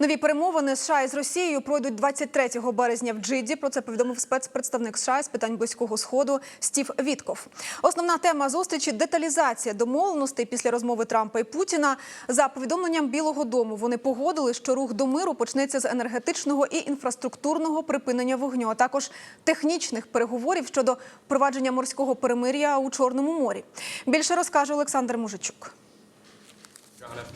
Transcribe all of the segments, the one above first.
Нові перемовини США із Росією пройдуть 23 березня в Джиді. Про це повідомив спецпредставник США з питань близького сходу Стів Вітков. Основна тема зустрічі деталізація домовленостей після розмови Трампа і Путіна. За повідомленням Білого Дому вони погодили, що рух до миру почнеться з енергетичного і інфраструктурного припинення вогню, а також технічних переговорів щодо впровадження морського перемир'я у Чорному морі. Більше розкаже Олександр Мужичук.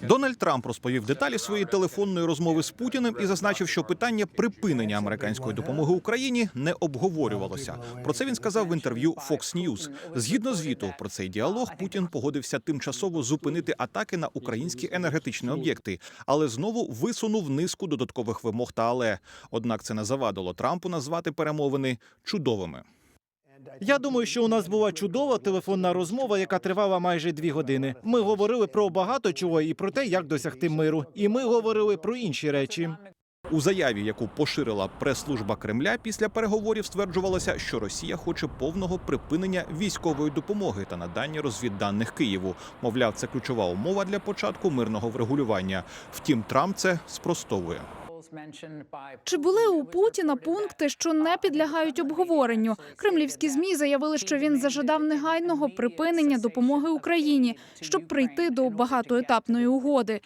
Дональд Трамп розповів деталі своєї телефонної розмови з Путіним і зазначив, що питання припинення американської допомоги Україні не обговорювалося. Про це він сказав в інтерв'ю Fox News. Згідно звіту про цей діалог, Путін погодився тимчасово зупинити атаки на українські енергетичні об'єкти, але знову висунув низку додаткових вимог та але. Однак це не завадило Трампу назвати перемовини чудовими. Я думаю, що у нас була чудова телефонна розмова, яка тривала майже дві години. Ми говорили про багато чого і про те, як досягти миру. І ми говорили про інші речі. У заяві, яку поширила прес-служба Кремля, після переговорів стверджувалося, що Росія хоче повного припинення військової допомоги та надання розвідданих Києву. Мовляв, це ключова умова для початку мирного врегулювання. Втім, Трамп це спростовує. Чи були у Путіна пункти, що не підлягають обговоренню? Кремлівські змі заявили, що він зажадав негайного припинення допомоги Україні, щоб прийти до багатоетапної угоди.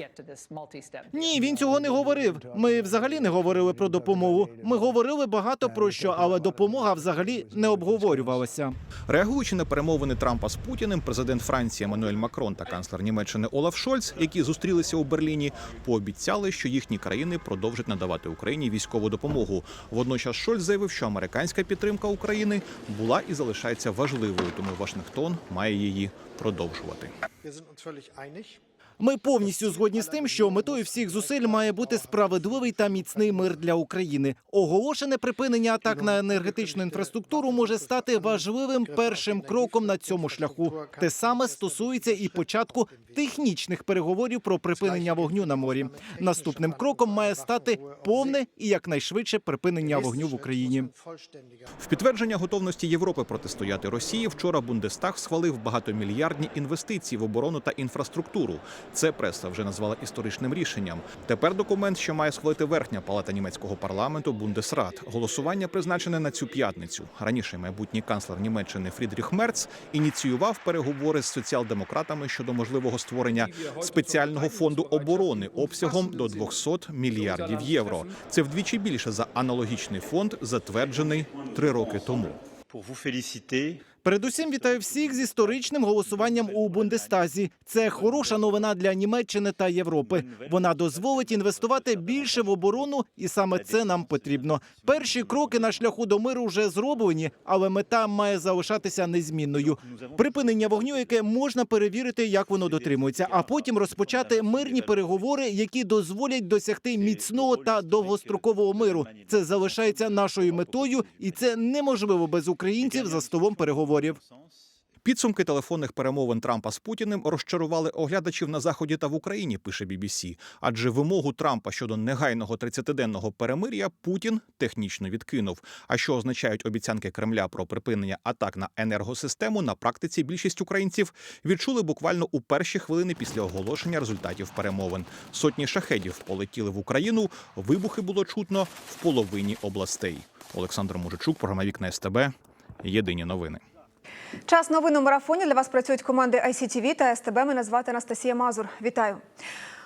Ні, він цього не говорив. Ми взагалі не говорили про допомогу. Ми говорили багато про що, але допомога взагалі не обговорювалася. Реагуючи на перемовини Трампа з Путіним, президент Франції Еммануель Макрон та канцлер Німеччини Олаф Шольц, які зустрілися у Берліні, пообіцяли, що їхні країни продовжать надавати Україні військову допомогу. Водночас Шольц заявив, що американська підтримка України була і залишається важливою, тому Вашингтон має її продовжувати. Ми повністю згодні з тим, що метою всіх зусиль має бути справедливий та міцний мир для України. Оголошене припинення атак на енергетичну інфраструктуру може стати важливим першим кроком на цьому шляху. Те саме стосується і початку технічних переговорів про припинення вогню на морі. Наступним кроком має стати повне і якнайшвидше припинення вогню в Україні. В підтвердження готовності Європи протистояти Росії вчора Бундестаг схвалив багатомільярдні інвестиції в оборону та інфраструктуру. Це преса вже назвала історичним рішенням. Тепер документ, що має схвалити верхня палата німецького парламенту Бундесрат. Голосування призначене на цю п'ятницю. Раніше майбутній канцлер Німеччини Фрідріх Мерц ініціював переговори з соціал-демократами щодо можливого створення спеціального фонду оборони обсягом до 200 мільярдів євро. Це вдвічі більше за аналогічний фонд, затверджений три роки тому. Передусім вітаю всіх з історичним голосуванням у Бундестазі. Це хороша новина для Німеччини та Європи. Вона дозволить інвестувати більше в оборону, і саме це нам потрібно. Перші кроки на шляху до миру вже зроблені, але мета має залишатися незмінною. Припинення вогню, яке можна перевірити, як воно дотримується, а потім розпочати мирні переговори, які дозволять досягти міцного та довгострокового миру. Це залишається нашою метою, і це неможливо без українців за столом переговорів. Підсумки телефонних перемовин Трампа з Путіним розчарували оглядачів на заході та в Україні. Пише BBC. Адже вимогу Трампа щодо негайного 30-денного перемир'я Путін технічно відкинув. А що означають обіцянки Кремля про припинення атак на енергосистему? На практиці більшість українців відчули буквально у перші хвилини після оголошення результатів перемовин. Сотні шахедів полетіли в Україну. Вибухи було чутно в половині областей. Олександр Мужичук, програма Вікна СТБ. Єдині новини. Час новин у марафоні для вас працюють команди ICTV та СТБ. Мене звати Анастасія Мазур. Вітаю.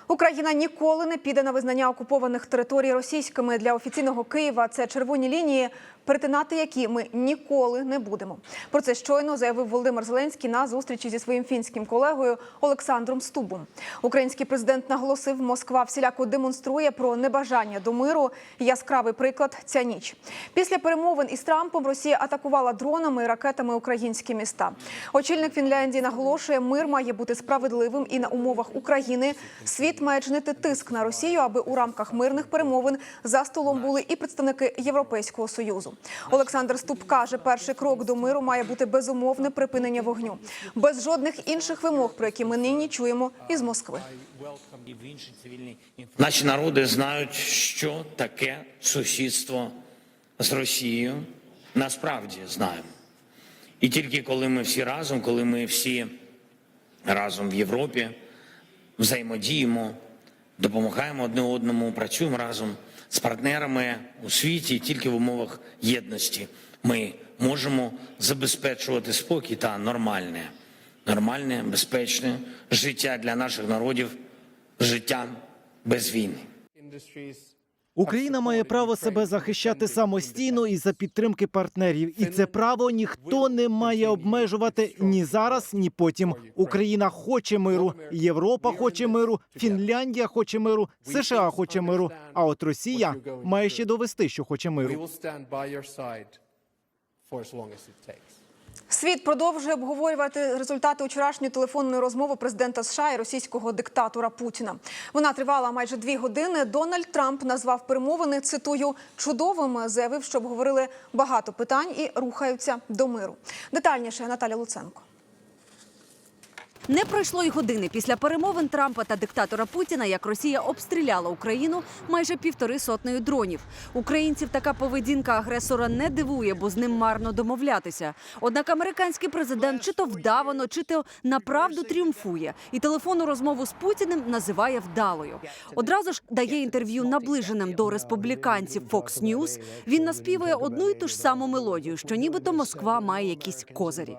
Україна ніколи не піде на визнання окупованих територій російськими для офіційного Києва. Це червоні лінії, перетинати які ми ніколи не будемо. Про це щойно заявив Володимир Зеленський на зустрічі зі своїм фінським колегою Олександром Стубом. Український президент наголосив, Москва всіляко демонструє про небажання до миру. Яскравий приклад ця ніч. Після перемовин із Трампом Росія атакувала дронами і ракетами українські міста. Очільник Фінляндії наголошує, мир має бути справедливим і на умовах України світ має чинити тиск на Росію, аби у рамках мирних перемовин за столом були і представники Європейського союзу. Олександр Ступ каже, перший крок до миру має бути безумовне припинення вогню, без жодних інших вимог, про які ми нині чуємо із Москви. Наші народи знають, що таке сусідство з Росією. Насправді знаємо. І тільки коли ми всі разом, коли ми всі разом в Європі взаємодіємо, допомагаємо одне одному, працюємо разом з партнерами у світі. Тільки в умовах єдності ми можемо забезпечувати спокій та нормальне, нормальне, безпечне життя для наших народів, життя без війни. Україна має право себе захищати самостійно і за підтримки партнерів, і це право ніхто не має обмежувати ні зараз, ні потім. Україна хоче миру, Європа хоче миру, Фінляндія хоче миру, США хоче миру. А от Росія має ще довести, що хоче миру. Світ продовжує обговорювати результати вчорашньої телефонної розмови президента США і російського диктатора Путіна. Вона тривала майже дві години. Дональд Трамп назвав перемовини цитую чудовими. Заявив, що обговорили багато питань і рухаються до миру. Детальніше Наталя Луценко. Не пройшло й години після перемовин Трампа та диктатора Путіна, як Росія обстріляла Україну майже півтори сотнею дронів. Українців така поведінка агресора не дивує, бо з ним марно домовлятися. Однак американський президент чи то вдавано, чи то направду тріумфує, і телефонну розмову з Путіним називає вдалою. Одразу ж дає інтерв'ю наближеним до республіканців Fox News. Він наспівує одну й ту ж саму мелодію, що нібито Москва має якісь козирі.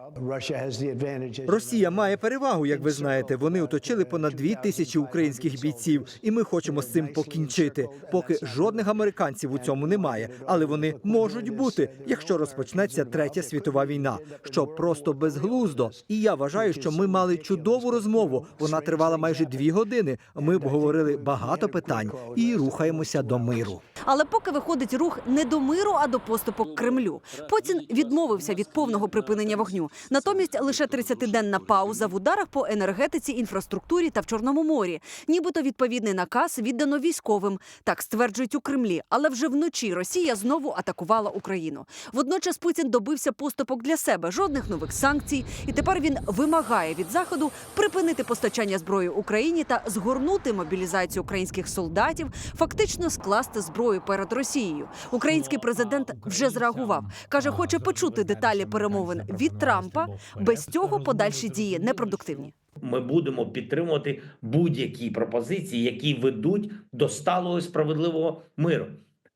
Росія має перевагу, як ви знаєте. Вони оточили понад дві тисячі українських бійців, і ми хочемо з цим покінчити. Поки жодних американців у цьому немає, але вони можуть бути, якщо розпочнеться третя світова війна, що просто безглуздо. І я вважаю, що ми мали чудову розмову. Вона тривала майже дві години. Ми обговорили багато питань і рухаємося до миру. Але поки виходить рух не до миру, а до поступок Кремлю. Путін відмовився від повного припинення вогню. Натомість лише 30-денна пауза в ударах по енергетиці, інфраструктурі та в Чорному морі. Нібито відповідний наказ віддано військовим. Так стверджують у Кремлі. Але вже вночі Росія знову атакувала Україну. Водночас Путін добився поступок для себе, жодних нових санкцій. І тепер він вимагає від заходу припинити постачання зброї Україні та згорнути мобілізацію українських солдатів, фактично скласти зброю перед Росією. Український президент вже зреагував. каже, хоче почути деталі перемовин від Трампа. Без цього подальші дії непродуктивні. Ми будемо підтримувати будь-які пропозиції, які ведуть до сталого і справедливого миру.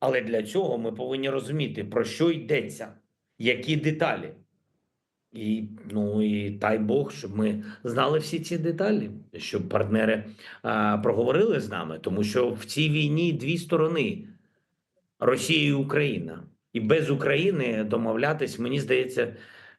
Але для цього ми повинні розуміти, про що йдеться, які деталі. І ну і дай Бог, щоб ми знали всі ці деталі, щоб партнери а, проговорили з нами, тому що в цій війні дві сторони Росія і Україна. І без України домовлятись, мені здається,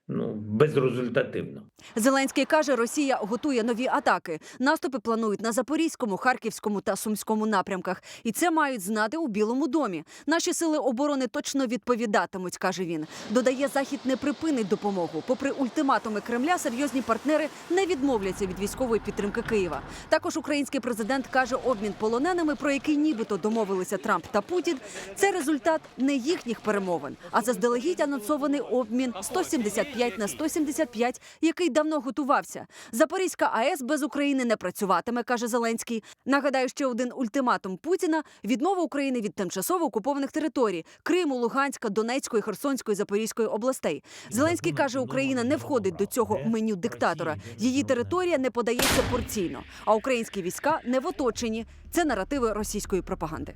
ну безрезультативно. Зеленський каже, Росія готує нові атаки. Наступи планують на Запорізькому, Харківському та Сумському напрямках. І це мають знати у Білому домі. Наші сили оборони точно відповідатимуть, каже він. Додає, захід не припинить допомогу. Попри ультиматуми Кремля, серйозні партнери не відмовляться від військової підтримки Києва. Також український президент каже, обмін полоненими, про який нібито домовилися Трамп та Путін, це результат не їхніх перемовин, а заздалегідь анонсований обмін 175 на 175, який давно готувався. Запорізька АЕС без України не працюватиме, каже Зеленський. Нагадаю, ще один ультиматум Путіна відмова України від тимчасово окупованих територій Криму, Луганська, Донецької, Херсонської, Запорізької областей. Зеленський каже, Україна не входить до цього меню диктатора. Її територія не подається порційно, а українські війська не в оточенні. Це наративи російської пропаганди.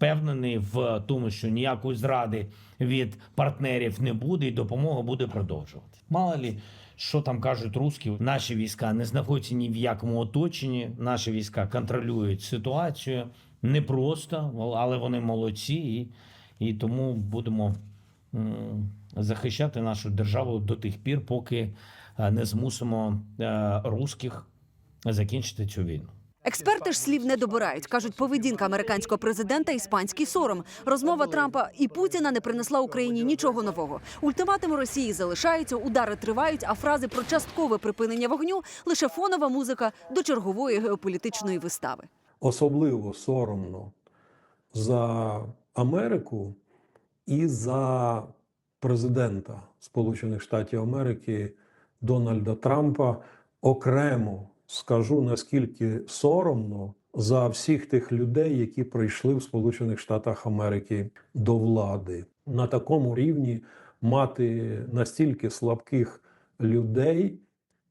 Впевнений в тому, що ніякої зради від партнерів не буде, і допомога буде продовжувати. Мало лі, що там кажуть русські, наші війська не знаходяться ні в якому оточенні. Наші війська контролюють ситуацію не просто, але вони молодці, і, і тому будемо захищати нашу державу до тих пір, поки е, не змусимо е, русських закінчити цю війну. Експерти ж слів не добирають. кажуть, поведінка американського президента іспанський сором. Розмова Трампа і Путіна не принесла Україні нічого нового. Ультиматуми Росії залишаються, удари тривають, а фрази про часткове припинення вогню лише фонова музика до чергової геополітичної вистави. особливо соромно за Америку і за президента Сполучених Штатів Америки Дональда Трампа. Окремо скажу наскільки соромно за всіх тих людей, які прийшли в Сполучених Штатах Америки до влади. На такому рівні мати настільки слабких людей,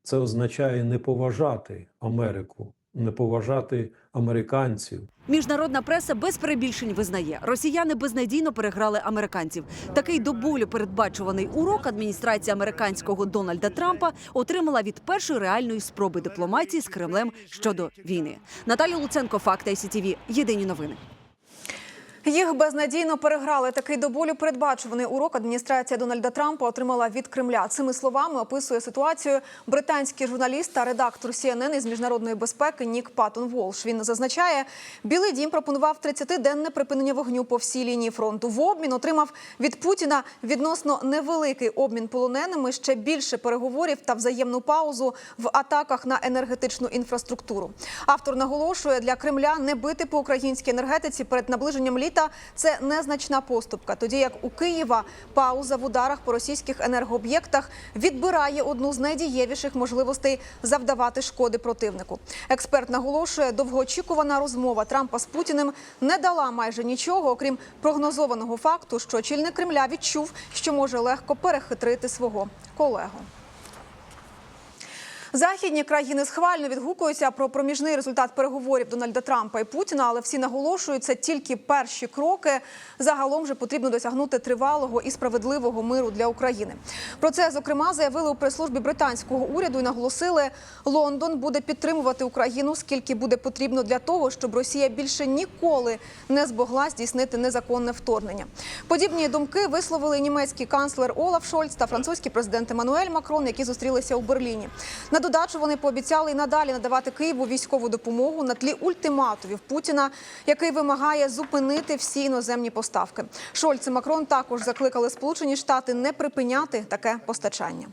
це означає не поважати Америку, не поважати американців. Міжнародна преса без перебільшень визнає, росіяни безнадійно переграли американців. Такий до болю передбачуваний урок адміністрація американського Дональда Трампа отримала від першої реальної спроби дипломатії з Кремлем щодо війни. Наталя Луценко, факт ICTV. Єдині новини. Їх безнадійно переграли. Такий до болю передбачуваний урок адміністрація Дональда Трампа отримала від Кремля. Цими словами описує ситуацію британський журналіст та редактор CNN із міжнародної безпеки Нік Паттон Волш. Він зазначає, Білий Дім пропонував 30-денне припинення вогню по всій лінії фронту. В обмін отримав від Путіна відносно невеликий обмін полоненими, ще більше переговорів та взаємну паузу в атаках на енергетичну інфраструктуру. Автор наголошує, для Кремля не бити по українській енергетиці перед наближенням літа це незначна поступка. Тоді як у Києва пауза в ударах по російських енергооб'єктах відбирає одну з найдієвіших можливостей завдавати шкоди противнику. Експерт наголошує, довгоочікувана розмова Трампа з Путіним не дала майже нічого, окрім прогнозованого факту, що очільник Кремля відчув, що може легко перехитрити свого колегу. Західні країни схвально відгукуються про проміжний результат переговорів Дональда Трампа і Путіна, але всі наголошують, це тільки перші кроки. Загалом же потрібно досягнути тривалого і справедливого миру для України. Про це зокрема заявили у прес-службі британського уряду і наголосили, Лондон буде підтримувати Україну, скільки буде потрібно для того, щоб Росія більше ніколи не змогла здійснити незаконне вторгнення. Подібні думки висловили німецький канцлер Олаф Шольц та французький президент Еммануель Макрон, які зустрілися у Берліні. На додачу вони пообіцяли і надалі надавати Києву військову допомогу на тлі ультиматумів Путіна, який вимагає зупинити всі іноземні поставки. Шольц і Макрон також закликали Сполучені Штати не припиняти таке постачання.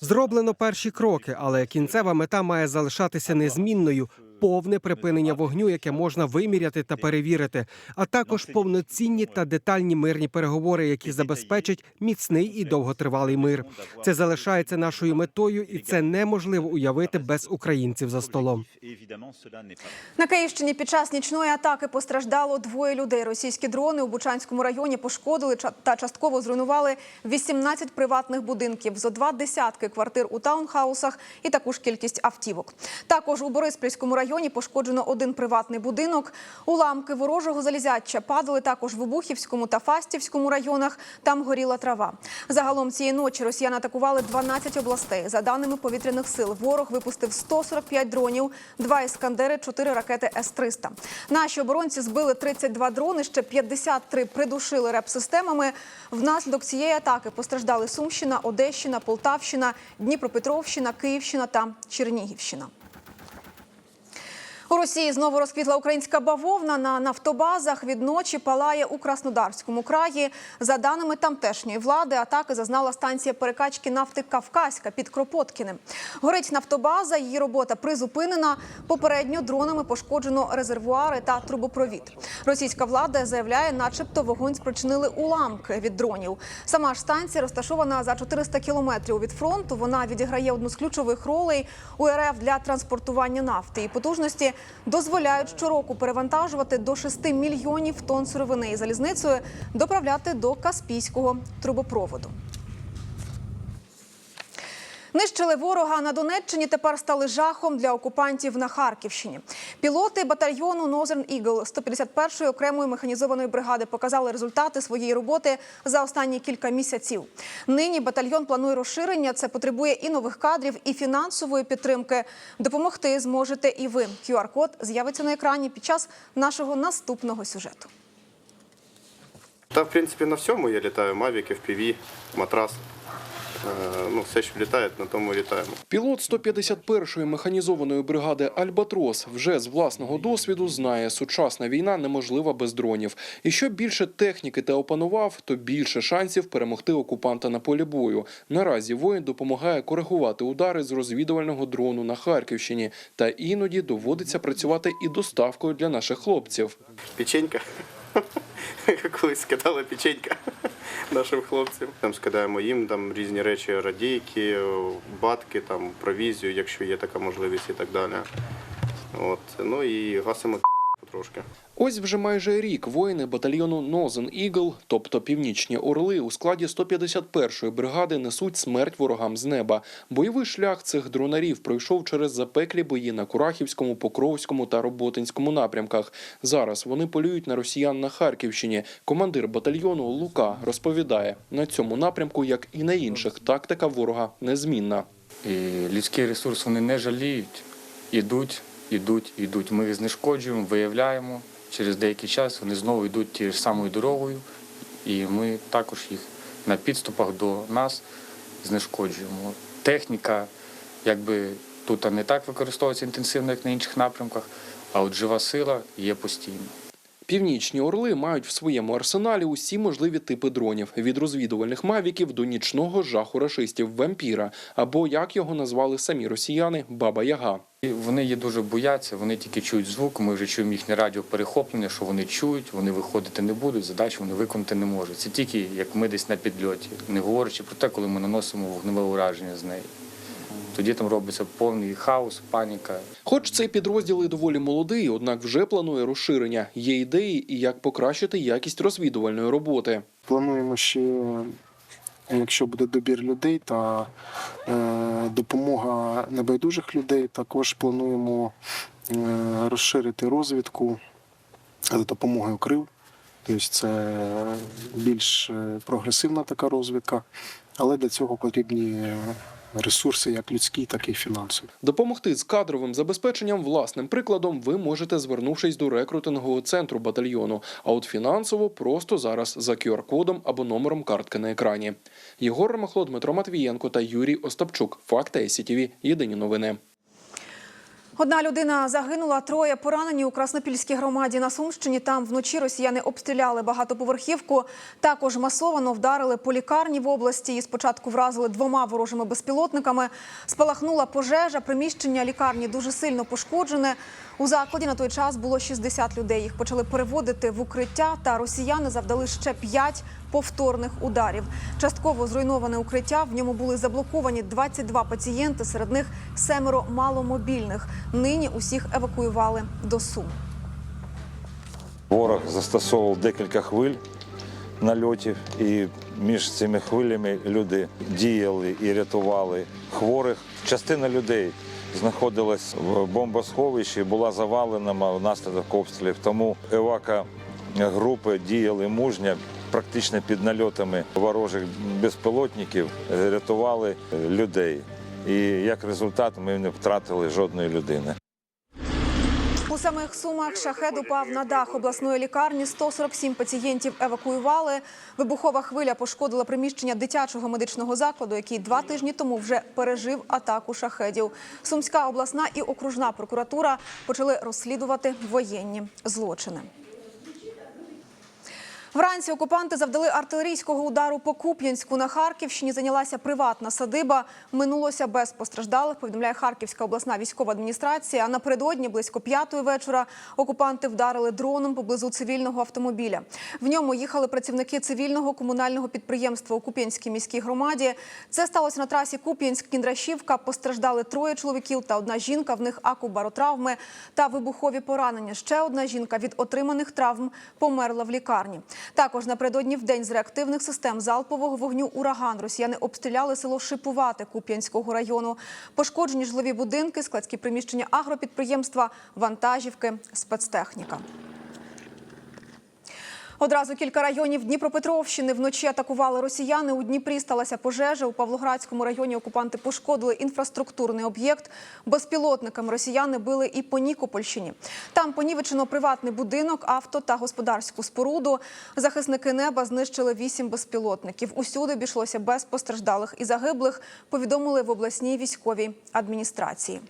Зроблено перші кроки, але кінцева мета має залишатися незмінною. Повне припинення вогню, яке можна виміряти та перевірити, а також повноцінні та детальні мирні переговори, які забезпечать міцний і довготривалий мир. Це залишається нашою метою, і це неможливо уявити без українців за столом. На Київщині під час нічної атаки постраждало двоє людей. Російські дрони у Бучанському районі пошкодили та частково зруйнували 18 приватних будинків, зо два десятки квартир у таунхаусах і таку ж кількість автівок. Також у Бориспільському районі пошкоджено один приватний будинок. Уламки ворожого залізяча падали також в Обухівському та Фастівському районах. Там горіла трава. Загалом цієї ночі росіяни атакували 12 областей. За даними повітряних сил, ворог випустив 145 дронів, два іскандери, 4 ракети С-300. Наші оборонці збили 32 дрони, ще 53 придушили реп-системами. Внаслідок цієї атаки постраждали Сумщина, Одещина, Полтавщина, Дніпропетровщина, Київщина та Чернігівщина. У Росії знову розквітла українська бавовна на нафтобазах. Від ночі палає у Краснодарському краї. За даними тамтешньої влади, атаки зазнала станція перекачки нафти Кавказька під Кропоткіним. Горить нафтобаза, її робота призупинена. Попередньо дронами пошкоджено резервуари та трубопровід. Російська влада заявляє, начебто вогонь спричинили уламки від дронів. Сама ж станція розташована за 400 кілометрів від фронту. Вона відіграє одну з ключових ролей у РФ для транспортування нафти. І потужності дозволяють щороку перевантажувати до 6 мільйонів тонн сировини і залізницею доправляти до Каспійського трубопроводу. Нищили ворога на Донеччині. Тепер стали жахом для окупантів на Харківщині. Пілоти батальйону Northern Eagle 151-ї окремої механізованої бригади показали результати своєї роботи за останні кілька місяців. Нині батальйон планує розширення. Це потребує і нових кадрів, і фінансової підтримки. Допомогти зможете і ви. QR-код з'явиться на екрані під час нашого наступного сюжету. Та, в принципі, на всьому я літаю. Мавік, FPV, матрас. Е, Ну, все, що літає, на тому літаємо. Пілот 151-ї механізованої бригади Альбатрос вже з власного досвіду знає, сучасна війна неможлива без дронів. І що більше техніки та опанував, то більше шансів перемогти окупанта на полі бою. Наразі воїн допомагає коригувати удари з розвідувального дрону на Харківщині, та іноді доводиться працювати і доставкою для наших хлопців. Печенька. Колись скидала печенька нашим хлопцям. Там скидаємо їм там різні речі, радійки, батки, там, провізію, якщо є така можливість і так далі. От. Ну і гасимо трошки. Ось вже майже рік воїни батальйону Northern Eagle, тобто Північні Орли, у складі 151-ї бригади несуть смерть ворогам з неба. Бойовий шлях цих дронарів пройшов через запеклі бої на Курахівському, Покровському та Роботинському напрямках. Зараз вони полюють на росіян на Харківщині. Командир батальйону Лука розповідає, на цьому напрямку, як і на інших, тактика ворога незмінна. І людський ресурс вони не жаліють, ідуть, ідуть, йдуть. Ми їх знешкоджуємо, виявляємо. Через деякий час вони знову йдуть тією ж самою дорогою, і ми також їх на підступах до нас знешкоджуємо. Техніка, якби тут не так використовується інтенсивно, як на інших напрямках, а от жива сила є постійно. Північні орли мають в своєму арсеналі усі можливі типи дронів від розвідувальних мавіків до нічного жаху рашистів вампіра, або як його назвали самі росіяни Баба Яга. Вони її дуже бояться, вони тільки чують звук. Ми вже чуємо їхнє радіоперехоплення, що вони чують, вони виходити не будуть, задачу вони виконати не можуть. Це тільки як ми десь на підльоті, не говорячи про те, коли ми наносимо вогневе ураження з неї. Тоді там робиться повний хаос, паніка. Хоч цей підрозділ і доволі молодий, однак вже планує розширення. Є ідеї, і як покращити якість розвідувальної роботи. Плануємо ще, якщо буде добір людей та е, допомога небайдужих людей, також плануємо е, розширити розвідку за допомогою крил. Тобто це більш е, прогресивна така розвідка, але для цього потрібні ресурси як людські, так і фінансові. Допомогти з кадровим забезпеченням власним прикладом ви можете, звернувшись до рекрутингового центру батальйону. А от фінансово просто зараз за QR-кодом або номером картки на екрані. Єгор Ромахло, Дмитро Матвієнко та Юрій Остапчук. Факти СІТІВІ. Єдині новини. Одна людина загинула, троє поранені у Краснопільській громаді на Сумщині. Там вночі росіяни обстріляли багатоповерхівку. Також масовано вдарили по лікарні в області. Її спочатку вразили двома ворожими безпілотниками. Спалахнула пожежа. Приміщення лікарні дуже сильно пошкоджене. У закладі на той час було 60 людей. Їх почали переводити в укриття. Та росіяни завдали ще 5 повторних ударів. Частково зруйноване укриття. В ньому були заблоковані 22 пацієнти. Серед них семеро маломобільних. Нині усіх евакуювали до Сум. Ворог застосовував декілька хвиль нальотів, і між цими хвилями люди діяли і рятували хворих. Частина людей знаходилась в бомбосховищі, була завалена внаслідок обстрілів. Тому евака групи діяли мужньо, практично під нальотами ворожих безпілотників рятували людей. І як результат ми не втратили жодної людини. У самих сумах шахед упав на дах обласної лікарні. 147 пацієнтів евакуювали. Вибухова хвиля пошкодила приміщення дитячого медичного закладу, який два тижні тому вже пережив атаку шахедів. Сумська обласна і окружна прокуратура почали розслідувати воєнні злочини. Вранці окупанти завдали артилерійського удару по Куп'янську. На Харківщині зайнялася приватна садиба. Минулося без постраждалих, повідомляє Харківська обласна військова адміністрація. А напередодні близько п'ятої вечора окупанти вдарили дроном поблизу цивільного автомобіля. В ньому їхали працівники цивільного комунального підприємства у Куп'янській міській громаді. Це сталося на трасі Куп'янськ-Кіндрашівка. Постраждали троє чоловіків та одна жінка. В них акубаротравми та вибухові поранення. Ще одна жінка від отриманих травм померла в лікарні. Також напередодні в день з реактивних систем залпового вогню ураган росіяни обстріляли село Шипувати Куп'янського району. Пошкоджені житлові будинки, складські приміщення агропідприємства, вантажівки, спецтехніка. Одразу кілька районів Дніпропетровщини вночі атакували росіяни. У Дніпрі сталася пожежа. У Павлоградському районі окупанти пошкодили інфраструктурний об'єкт. Безпілотниками росіяни били і по Нікопольщині. Там понівечено приватний будинок, авто та господарську споруду. Захисники неба знищили вісім безпілотників. Усюди обійшлося без постраждалих і загиблих. Повідомили в обласній військовій адміністрації.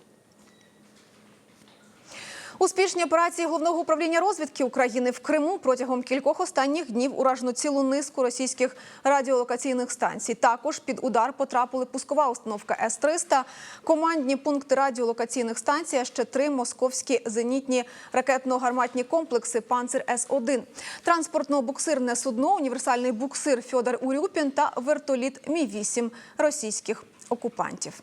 Успішні операції головного управління розвідки України в Криму протягом кількох останніх днів уражено цілу низку російських радіолокаційних станцій. Також під удар потрапили пускова установка С-300, командні пункти радіолокаційних станцій, а ще три московські зенітні ракетно-гарматні комплекси «Панцир С-1», транспортно-буксирне судно, універсальний буксир Фьодор Урюпін та вертоліт Мі-8 російських окупантів.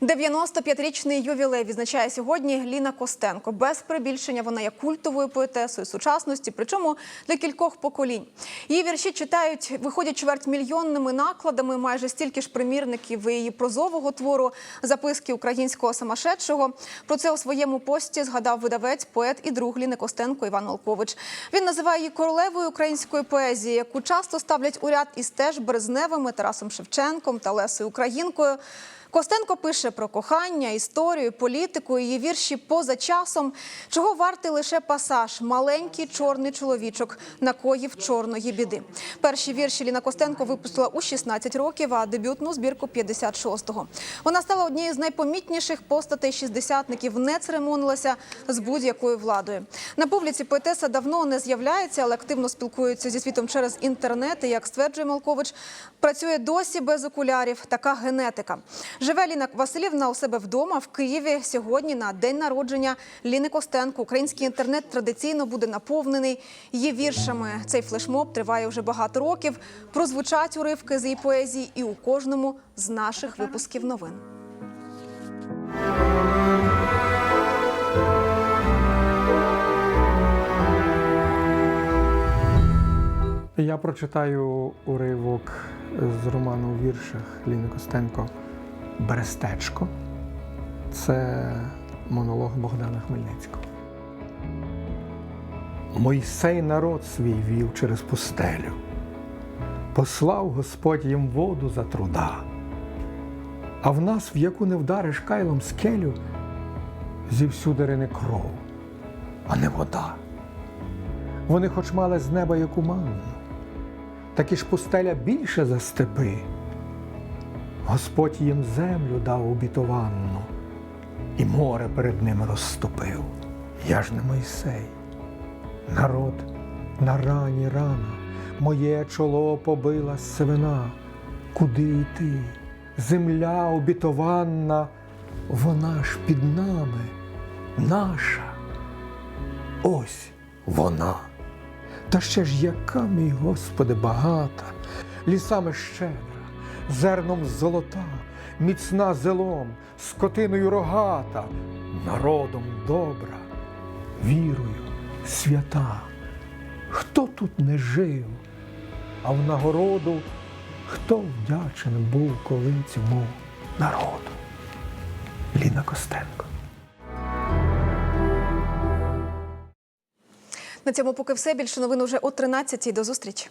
95-річний ювілей відзначає сьогодні Ліна Костенко. Без прибільшення вона є культовою поетесою сучасності, причому для кількох поколінь. Її вірші читають, виходять чвертьмільйонними накладами, майже стільки ж примірників її прозового твору записки українського самошедшого. Про це у своєму пості згадав видавець, поет і друг Ліни Костенко Іван Олкович. Він називає її королевою української поезії, яку часто ставлять у ряд із теж Березневими, Тарасом Шевченком та Лесою Українкою. Костенко пише про кохання, історію, політику. Її вірші поза часом. Чого вартий лише пасаж Маленький чорний чоловічок накоїв чорної біди. Перші вірші Ліна Костенко випустила у 16 років, а дебютну збірку 56-го. Вона стала однією з найпомітніших постатей шістдесятників, не церемонилася з будь-якою владою. На публіці поетеса давно не з'являється, але активно спілкується зі світом через інтернет. І, як стверджує Малкович, працює досі без окулярів. Така генетика. Живе Ліна Василівна у себе вдома в Києві. Сьогодні на день народження Ліни Костенко. Український інтернет традиційно буде наповнений її віршами. Цей флешмоб триває вже багато років. Прозвучать уривки з її поезії і у кожному з наших випусків новин. Я прочитаю уривок з роману у віршах Ліни Костенко Берестечко. Це монолог Богдана Хмельницького. Мойсей народ свій вів через пустелю. Послав Господь їм воду за труда. А в нас, в яку не вдариш кайлом скелю, зівсюди рине кров, а не вода. Вони хоч мали з неба яку манну, таки ж пустеля більше за степи. Господь їм землю дав обітованну, і море перед ними розступив. Я ж не Мойсей, народ на рані рана, моє чоло побила сивина. Куди йти? Земля обітованна, вона ж під нами, наша. Ось вона. Та ще ж яка, мій Господи, багата, лісами щедра, зерном золота, міцна зелом, скотиною рогата, народом добра, вірою свята. Хто тут не жив, а в нагороду хто вдячен був коли цьому народу? Ліна Костенко. На цьому поки все. Більше новин уже о 13-й. До зустрічі.